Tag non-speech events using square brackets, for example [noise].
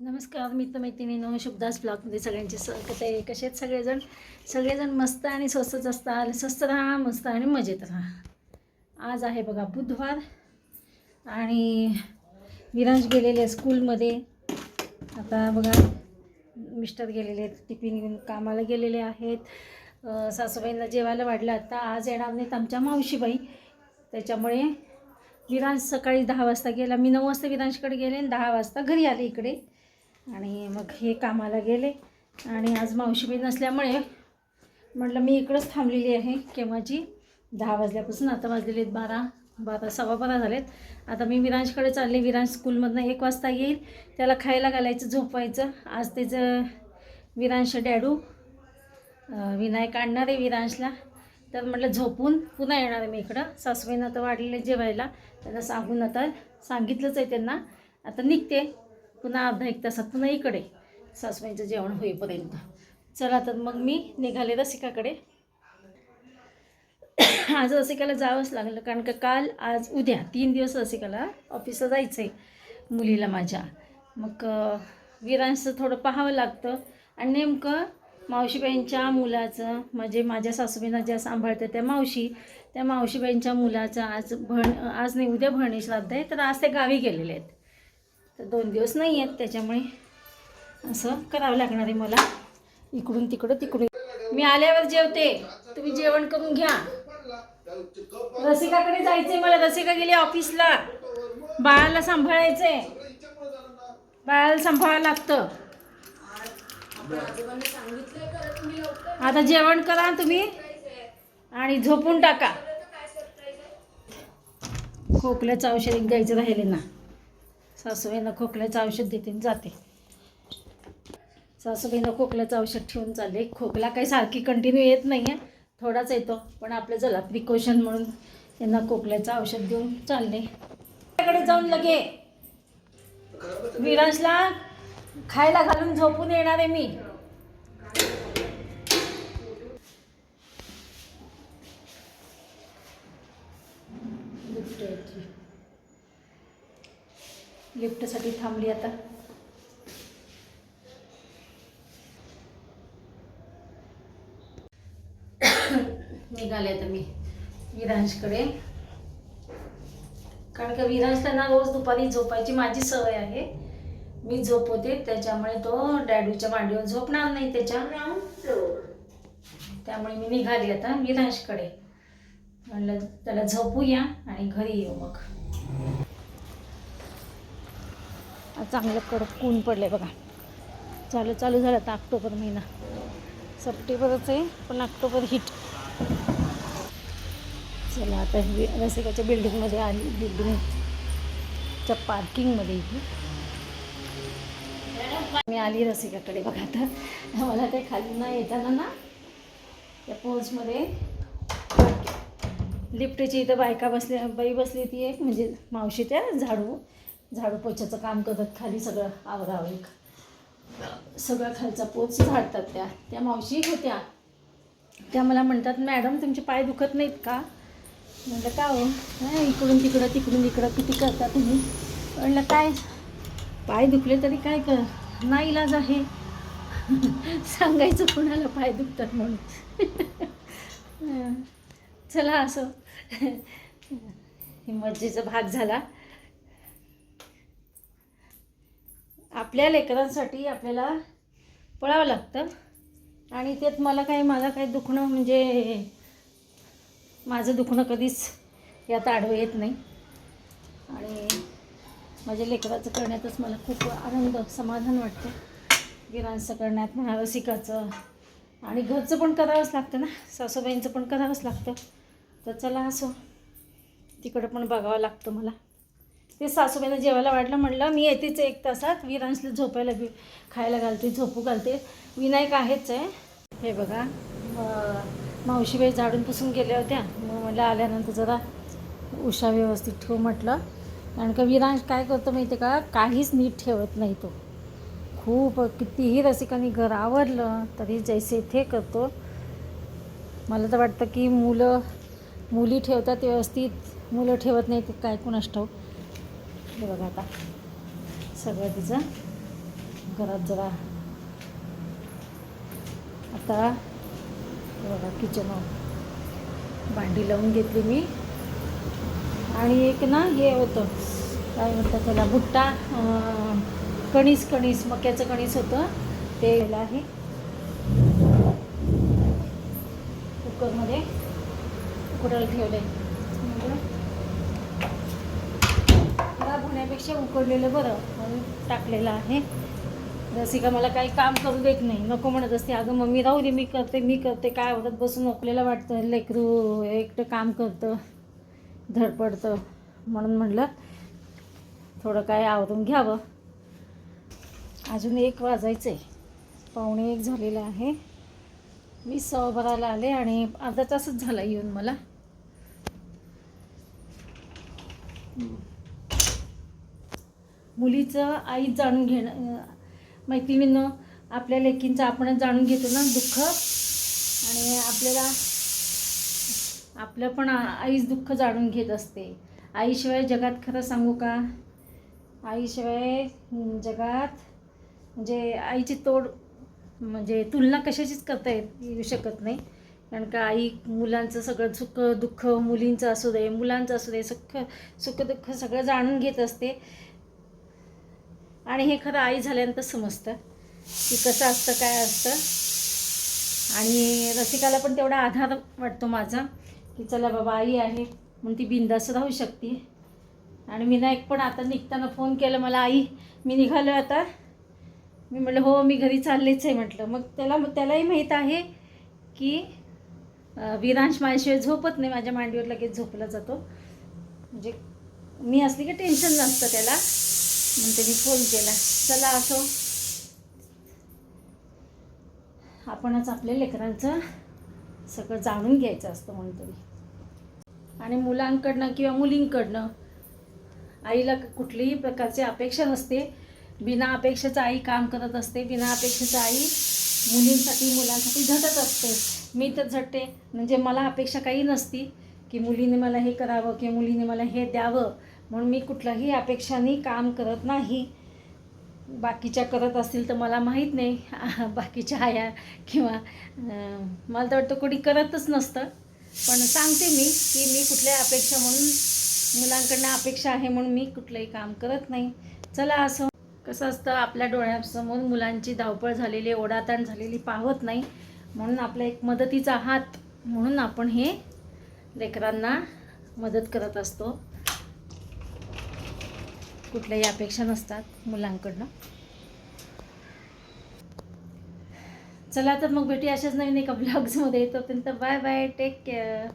नमस्कार मित्र मैत्रिणीनो शुभदास ब्लॉगमध्ये सगळ्यांचे स्वागत आहे. कसे आहेत सगळेजण? सगळेजण मस्त आणि स्वस्तच असतात. स्वस्त राहा मस्त आणि मजेत राहा. आज आहे बघा बुधवार आणि विरांश गेलेले स्कूलमध्ये. आता बघा मिस्टर गेलेले आहेत टिफिन घेऊन कामाला गेलेले आहेत. सासूबाईंना जेवायला वाढलं. आता आज येणार नाहीत आमच्या मावशीबाई. त्याच्यामुळे विरांश सकाळी दहा वाजता गेला. मी नऊ वाजता विरांशकडे गेले आणि दहा वाजता घरी आले इकडे. आणि मग हे कामाला गेले. आणि आज मावशी बी नसल्यामुळे म्हटलं मी इकडंच थांबलेली आहे केव्हाची? दहा वाजल्यापासून आता वाजलेले आहेत बारा. बारा सव्वा बारा झालेत. आता मी विरांशकडे चालले. विरांश स्कूलमधनं एक वाजता येईल. त्याला खायला घालायचं झोपवायचं. आज त्याचं विरांश डॅडू विनायक आणणार आहे विरांशला. तर म्हटलं झोपून पुन्हा येणार आहे मी इकडं. सासवेनं तर वाढलेले जेवायला. त्यांना सांगून आता सांगितलंच आहे त्यांना. आता निघते. पुन्हा अर्धा एक तासात पुन्हा इकडे. सासूबाईंचं जेवण होईपर्यंत. चला तर मग मी निघाले रसिकाकडे. आज रसिकाला जावंच लागलं कारण का काल आज उद्या तीन दिवस रसिकाला ऑफिसला जायचं आहे मुलीला माझ्या. मग वीरांचं विरांचं थोडं पाहावं लागतं. आणि नेमकं मावशीबाईंच्या मुलाचं म्हणजे माझ्या सासूबाईंना ज्या सांभाळतं त्या मावशी त्या मावशीबाईंच्या मुलाचं आज भण आज नाही उद्या भरणी श्राद्ध आहे तर आज ते गावी गेलेले आहेत. तर दोन दिवस नाही आहेत त्याच्यामुळे असं करावं लागणार आहे मला. इकडून तिकडं तिकडून. मी आल्यावर जेवते. तुम्ही जेवण करून घ्या. रसिकाकडे जायचंय मला. रसिका गेली ऑफिसला. बाळाला सांभाळायचंय. बाळाला सांभाळावं लागतं. आता जेवण करा तुम्ही. आणि झोपून टाका. खोकल्याचं औषध एक द्यायचं राहिले ना. सासूबाईंना खोकल्याचं औषध देते जाते. सासूबाईंना खोकल्याचं औषध ठेवून चालले. खोकला काही सारखी कंटिन्यू येत नाही आहे थोडाच येतो. पण आपलं चला प्रिकॉशन म्हणून त्यांना खोकल्याचं औषध देऊन चालले. त्याकडे जाऊन लगे. विराजला खायला घालून झोपून येणार आहे मी. लिफ्टसाठी थांबली आता. निघाले आता मी विरांशकडे कारण का विरांशला ना रोज दुपारी झोपायची माझी सवय आहे. मी झोपवते त्याच्यामुळे तो डॅडूच्या मांडीवर झोपणार नाही त्याच्या. त्यामुळे मी निघाली आता विरांशकडे म्हणलं त्याला झोपूया आणि घरी येऊ मग आज चांगलं कडक ऊन पडले बघा. चालू चालू झालं आता ऑक्टोबर महिना. सप्टेंबरच आहे पण ऑक्टोबर हिट चला आता ही रसिकाच्या बिल्डिंगमध्ये आली बिल्डिंगच्या पार्किंगमध्ये इथे. मी आली रसिकाकडे बघा आता. मला ते खाली ना येताना ना त्या पोजमध्ये लिफ्टची इथं बायका बसल्या बाई बसली ती एक म्हणजे मावशी त्या झाडू. झाडू पोछाचं काम करतात खाली सगळं आवरावर सगळा खालचा पोच झाडतात त्या. त्या मावशी होत्या. त्या मला म्हणतात मॅडम तुमचे पाय दुखत नाहीत का? म्हटलं का हो? नाही इकडून तिकडं तिकडून इकडं किती करता तुम्ही? म्हणलं काय? पाय दुखले तरी काय कर? नाही इलाज आहे. [laughs] सांगायचं कोणाला पाय दुखतात म्हणून. [laughs] चला असं. [laughs] हे मज्जेचा भाग झाला. आपल्या लेकरांसाठी आपल्याला पळावं लागतं. आणि त्यात मला काही मला काही दुखणं म्हणजे माझं दुखणं कधीच यात आढळ येत नाही. आणि माझ्या लेकराचं करण्यातच मला खूप आनंद समाधान वाटतं. गिरांचं करण्यात म्हणा रसिकाचं. आणि घरचं पण करावंच लागतं ना. सासूबाईंचं पण करावंच लागतं. तर चला असो तिकडं पण बघावं लागतं मला. ते सासूबाईनं जेवायला वाटलं म्हटलं मी येतेच एक तासात. विरांशला झोपायला बी खायला घालते झोपू घालते. विनायक आहेच आहे. हे बघा मावशीबाई झाडून पुसून गेल्या होत्या. मग म्हटलं आल्यानंतर जरा उषा व्यवस्थित ठेवू म्हटलं. कारण का विरांश काय करतो माहिती आहे का? काहीच नीट ठेवत नाही तो. खूप कितीही रसिकांनी घर आवरलं तरी जैसे थे करतो. मला तर वाटतं की मुलं मुली ठेवतात व्यवस्थित. मुलं ठेवत नाही ते काय कुणास असतो हे बघा आता. सगळं तिचं घरात जरा आता बघा किचन भांडी लावून घेतली मी. आणि एक ना हे होतं काय म्हणतात त्याला भुट्टा कणीस कणीस मक्याचं कणीस होतं. ते आहे. कुकरमध्ये कुकरला ठेवलं आहे त्यापेक्षा उकडलेलं बरं म्हणून टाकलेलं आहे. रसिका मला काही काम करू देत नाही. नको म्हणत असते. अगं मम्मी राहू दे मी करते मी करते. काय आवडत बसून आपल्याला वाटतं. लेकरू एकटं काम करतं धडपडतं म्हणून म्हणलं थोडं काय आवरून घ्यावं. अजून एक वाजायचं आहे पाहुणे एक झालेलं आहे. मी सव्वा आले आणि अर्धा तासच झाला येऊन मला. मुलीचं आईच जाणून घेणं मैत्रिणीनं आपल्या लेकींचं आपणच जाणून घेतो ना दुःख. आणि आपल्याला आपलं पण आईच दुःख जाणून घेत असते. आईशिवाय जगात खरं सांगू का? आईशिवाय जगात म्हणजे आईची तोड म्हणजे तुलना कशाचीच करता येत येऊ शकत नाही. कारण का आई मुलांचं सगळं सुख दुःख मुलींचं असू दे मुलांचं असू दे सुख सुखदुःख सगळं जाणून घेत असते. आणि हे खरं आई झाल्यानंतर समजतं की कसं असतं काय असतं. आणि रसिकाला पण तेवढा आधार वाटतो माझा की चला बाबा आई आहे म्हणून ती बिंदास राहू शकते. आणि विनायक पण आता निघताना फोन केला मला आई मी निघालो आता. मी म्हटलं हो मी घरी चाललेच आहे म्हटलं. मग त्याला त्यालाही माहीत आहे की विरांश माझ्याशिवाय झोपत नाही माझ्या मांडीवर लगेच झोपला जातो. म्हणजे मी असली की टेन्शन नसतं त्याला. म्हणते मी फोन केला. चला असो. आपणच आपल्या लेकरांचं सगळं जाणून घ्यायचं असतं म्हणतो मी आणि मुलांकडनं किंवा मुलींकडनं आईला कुठलीही प्रकारची अपेक्षा नसते. बिना अपेक्षेचं आई काम करत असते. बिना अपेक्षेचं आई मुलींसाठी मुलांसाठी झटत असते. मी तर झटते. म्हणजे मला अपेक्षा काही नसती की मुलीने मला हे करावं किंवा मुलीने मला हे द्यावं. म्हणून मी कुठल्याही अपेक्षांनी काम करत नाही. बाकीच्या करत असतील तर मला माहीत नाही. [laughs] बाकीच्या आया किंवा मला तर वाटतं कोणी करतच नसतं. पण सांगते मी की मी कुठल्या अपेक्षा म्हणून मुलांकडनं अपेक्षा आहे म्हणून मी कुठलंही काम करत नाही. चला असं कसं असतं आपल्या डोळ्यासमोर मुलांची धावपळ झालेली ओढाताण झालेली पाहत नाही. म्हणून आपला एक मदतीचा हात म्हणून आपण हे लेकरांना मदत करत असतो. कुठल्याही अपेक्षा नसतात मुलांकडनं. चला तर मग भेटी अशाच नवीन एका ब्लॉग्समध्ये तोपर्यंत बाय बाय टेक केअर